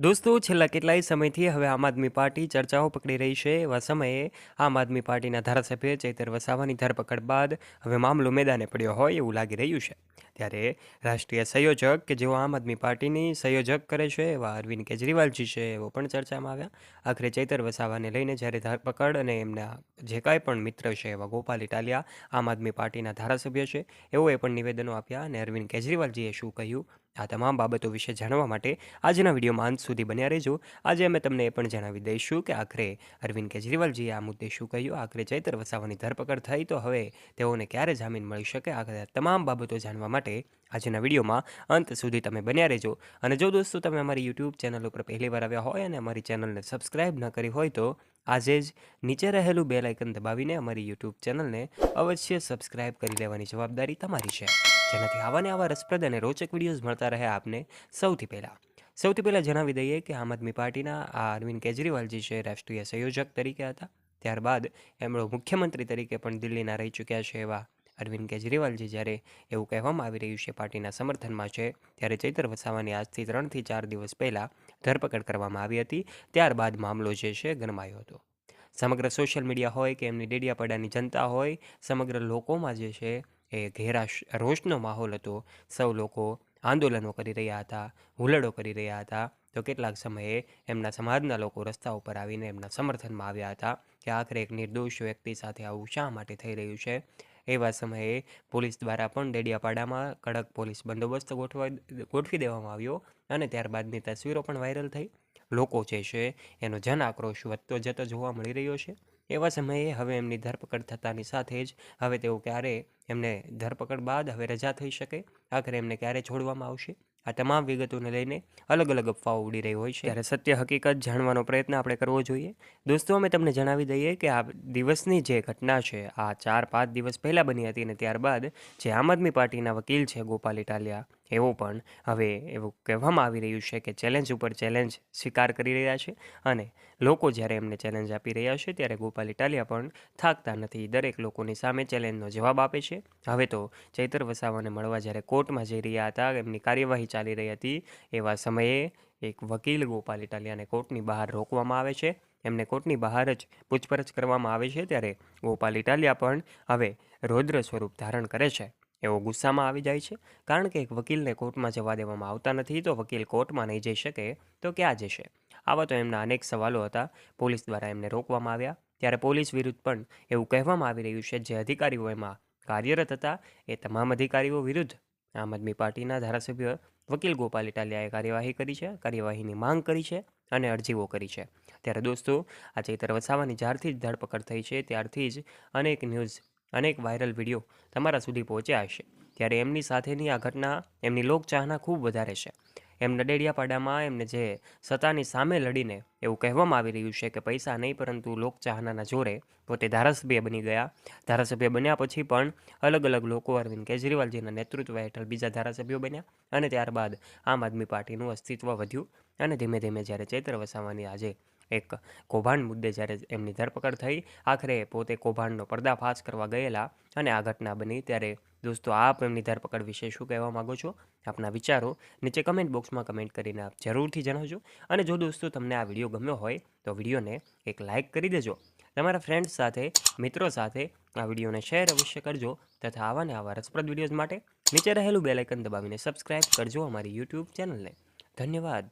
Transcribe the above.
દોસ્તો, છેલ્લા કેટલાય સમયથી હવે આમ આદમી પાર્ટી ચર્ચાઓ પકડી રહી છે. એવા સમયે આમ આદમી પાર્ટીના ધારાસભ્ય ચૈતર વસાવાની ધરપકડ બાદ હવે મામલો મેદાને પડ્યો હોય એવું લાગી રહ્યું છે. ત્યારે રાષ્ટ્રીય સંયોજક કે જેઓ આમ આદમી પાર્ટીની સંયોજક કરે છે એવા અરવિંદ કેજરીવાલજી છે, એવો પણ ચર્ચામાં આવ્યા. આખરે ચૈતર વસાવાને લઈને જ્યારે ધરપકડ અને એમના જે કાંઈ પણ મિત્ર છે એવા ગોપાલ ઇટાલિયા, આમ આદમી પાર્ટીના ધારાસભ્ય છે, એઓએ પણ નિવેદનો આપ્યા અને અરવિંદ કેજરીવાલજીએ શું કહ્યું? આ તમામ બાબતો વિશે જાણવા માટે આજના વિડીયોમાં અંત સુધી બન્યા રહેજો. આજે અમે તમને એ પણ જણાવી દઈશું કે આખરે અરવિંદ કેજરીવાલજીએ આ મુદ્દે શું કહ્યું? આખરે ચૈતર વસાવાની ધરપકડ થઈ તો હવે તેઓને ક્યારે જામીન મળી શકે? આ તમામ બાબતો જાણવા માટે આજના વિડીયોમાં અંત સુધી તમે બન્યા રહેજો. અને જો દોસ્તો તમે અમારી યુટ્યુબ ચેનલ ઉપર પહેલી વાર આવ્યા હોય અને અમારી ચેનલને સબસ્ક્રાઇબ ન કરી હોય તો આજે જ નીચે રહેલું બેલ આઇકન દબાવીને અમારી યુટ્યુબ ચેનલને અવશ્ય સબસ્ક્રાઇબ કરી લેવાની જવાબદારી તમારી છે. જેનાથી આવા ને આવા રસપ્રદ અને રોચક વિડીયોઝ મળતા રહે આપને સૌથી પહેલાં. સૌથી પહેલાં જણાવી દઈએ કે આમ આદમી પાર્ટીના આ અરવિંદ કેજરીવાલજી છે રાષ્ટ્રીય સંયોજક તરીકે હતા. ત્યારબાદ એમણે મુખ્યમંત્રી તરીકે પણ દિલ્હીના રહી ચૂક્યા છે એવા અરવિંદ કેજરીવાલ જે જ્યારે એવું કહેવામાં આવી રહ્યું છે, પાર્ટીના સમર્થનમાં છે, ત્યારે ચૈતર વસાવાની આજથી ત્રણથી ચાર દિવસ પહેલાં ધરપકડ કરવામાં આવી હતી. ત્યારબાદ મામલો જે છે, ગરમાયો હતો. સમગ્ર સોશિયલ મીડિયા હોય કે એમની ડેડિયાપાડાની જનતા હોય, સમગ્ર લોકોમાં જે છે, એ ઘેરા રોષનો માહોલ હતો. સૌ લોકો આંદોલનો કરી રહ્યા હતા, હુલડો કરી રહ્યા હતા. તો કેટલાક સમયે એમના સમાજના લોકો રસ્તા ઉપર આવીને એમના સમર્થનમાં આવ્યા હતા કે આખરે એક નિર્દોષ વ્યક્તિ સાથે આવું શા માટે થઈ રહ્યું છે? એવા સમયે પોલીસ દ્વારા પણ ડેડિયાપાડામાં કડક પોલીસ બંદોબસ્ત ગોઠવા, ગોઠવી દેવામાં આવ્યો અને ત્યારબાદની તસવીરો પણ વાયરલ થઈ. લોકો જે છે એનો જન આક્રોશ વધતો જતો જોવા મળી રહ્યો છે. એવા સમયે હવે એમની ધરપકડ થતાની સાથે જ હવે તેઓ ક્યારે એમને ધરપકડ બાદ હવે રજા થઈ શકે? આખરે એમને ક્યારે છોડવામાં આવશે? આ તમામ વિગતોને લઈને અલગ અલગ અફવાઓ ઉડી રહી હોય છે. ત્યારે સત્ય, હકીકત જાણવાનો પ્રયત્ન આપણે કરવો જોઈએ. દોસ્તો, અમે તમને જણાવી દઈએ કે આ દિવસની જે ઘટના છે, આ ચાર પાંચ દિવસ પહેલાં બની હતી અને ત્યારબાદ જે આમ આદમી પાર્ટીના વકીલ છે ગોપાલ ઇટાલિયા એવો પણ હવે એવું કહેવામાં આવી રહ્યું છે કે ચેલેન્જ ઉપર ચેલેન્જ સ્વીકાર કરી રહ્યા છે અને લોકો જ્યારે એમને ચેલેન્જ આપી રહ્યા છે ત્યારે ગોપાલ ઇટાલિયા પણ થાકતા નથી. દરેક લોકોની સામે ચેલેન્જનો જવાબ આપે છે. હવે તો ચૈતર વસાવાને મળવા જ્યારે કોર્ટમાં જઈ રહ્યા હતા, એમની કાર્યવાહી ચાલી રહી હતી, એવા સમયે એક વકીલ ગોપાલ ઇટાલિયાને કોર્ટની બહાર રોકવામાં આવે છે. એમને કોર્ટની બહાર જ પૂછપરછ કરવામાં આવે છે ત્યારે ગોપાલ ઇટાલિયા પણ હવે રૌદ્ર સ્વરૂપ ધારણ કરે છે. એવો ગુસ્સામાં આવી જાય છે. કારણ કે એક વકીલને કોર્ટમાં જવા દેવામાં આવતા નથી, તો વકીલ કોર્ટમાં નહીં જઈ શકે, તો ક્યાં જશે? આવા તો એમના અનેક સવાલો હતા. પોલીસ દ્વારા એમને રોકવામાં આવ્યા. ત્યારે પોલીસ વિરુદ્ધ પણ એવું કહેવામાં આવી રહ્યું છે જે અધિકારીઓ એમાં કાર્યરત હતા. એ તમામ અધિકારીઓ વિરુદ્ધ આમ આદમી પાર્ટીના ધારાસભ્ય વકીલ ગોપાલ ઇટાલિયાએ કાર્યવાહી કરી છે, કાર્યવાહીની માંગ કરી છે અને અરજીઓ કરી છે. ત્યારે દોસ્તો, આ ચૈતર વસાવાની જ્યારથી જ ધરપકડ થઈ છે, ત્યારથી જ અનેક ન્યૂઝ અનેક વાયરલ વીડિયો તમારા સુધી પહોંચ્યા હશે. ત્યારે એમની સાથેની આ ઘટના એમની લોકચાહના ખૂબ વધારે છે. એમ નડેડિયાપાડામાં એમને જે સત્તાની સામે લડીને એવું કહેવામાં આવી રહ્યું છે કે પૈસા નહીં, પરંતુ લોકચાહનાના જોરે પોતે ધારાસભ્ય બની ગયા. ધારાસભ્ય બન્યા પછી પણ અલગ અલગ લોકો અરવિંદ કેજરીવાલજીના નેતૃત્વ હેઠળ બીજા ધારાસભ્યો બન્યા અને ત્યારબાદ આમ આદમી પાર્ટીનું અસ્તિત્વ વધ્યું. અને ધીમે ધીમે જ્યારે ચૈત્ર વસાવાની આજે એક કૌભાંડ મુદ્દે જ્યારે એમની ધરપકડ થઈ, આખરે પોતે કૌભાંડનો પર્દાફાશ કરવા ગયેલા અને આ ઘટના બની. ત્યારે દોસ્તો, આપ એમની ધરપકડ વિશે શું કહેવા માગો છો? આપના વિચારો નીચે કમેન્ટ બોક્સમાં કમેન્ટ કરીને આપ જરૂરથી જણાવજો. અને જો દોસ્તો, તમને આ વીડિયો ગમ્યો હોય, તો વિડીયોને એક લાઇક કરી દેજો. તમારા ફ્રેન્ડ્સ સાથે, મિત્રો સાથે આ વિડીયોને શેર અવશ્ય કરજો તથા આવા ને આવા રસપ્રદ વિડીયોઝ માટે નીચે રહેલું બેલાઇકન દબાવીને સબસ્ક્રાઇબ કરજો અમારી યુટ્યુબ ચેનલને ધન્યવાદ.